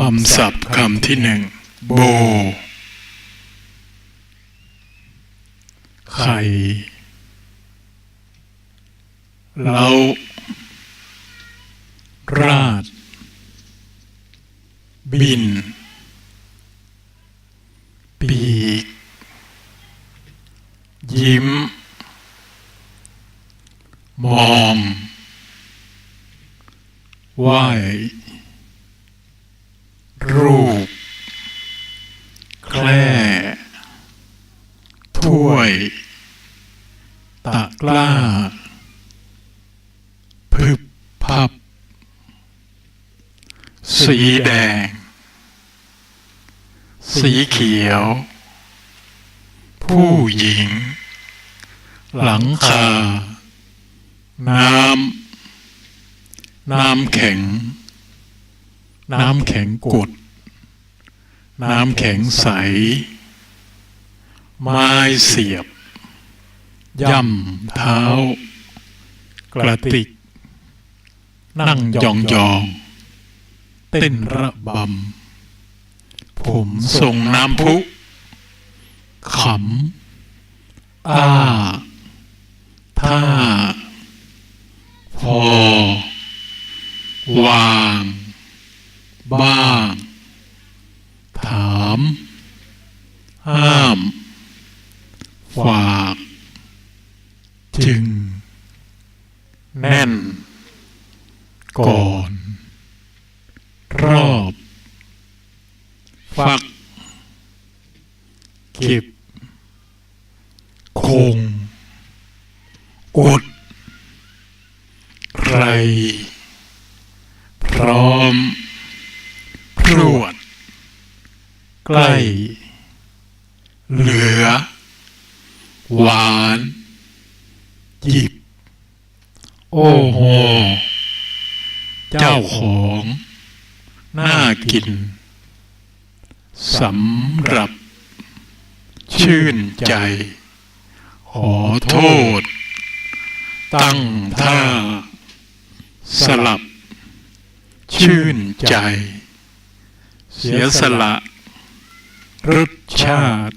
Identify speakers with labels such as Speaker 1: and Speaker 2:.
Speaker 1: คำศัพท์คำที่หนึ่งโบ ไข่เราราด บิน ปีก ยิ้ม มองไหว รูป แคร่ถ้วย ตะกร้า พึบพับ สีแดง สีเขียว ผู้หญิง หลังคา น้ำ น้ำแข็ง น้ำแข็งกด น้ำแข็งใส ไม้เสียบ ย่ำเท้า กระติก นั่งยองยองๆเต้นระบำ ผมส่งน้ำพุขำอ้าท่าพอ วาง บ้าง ถาม ห้าม ฝาก จึง แน่น ก่อน รอบ ฟัก เก็บ คง อด ใคร ใกล้ เหลือ หวาน หยิบ โอ้โห เจ้าของ น่ากินสำหรับ ชื่นใจ ขอโทษ ตั้งท่า สลับ ชื่นใจ เสียสละ รสชาติ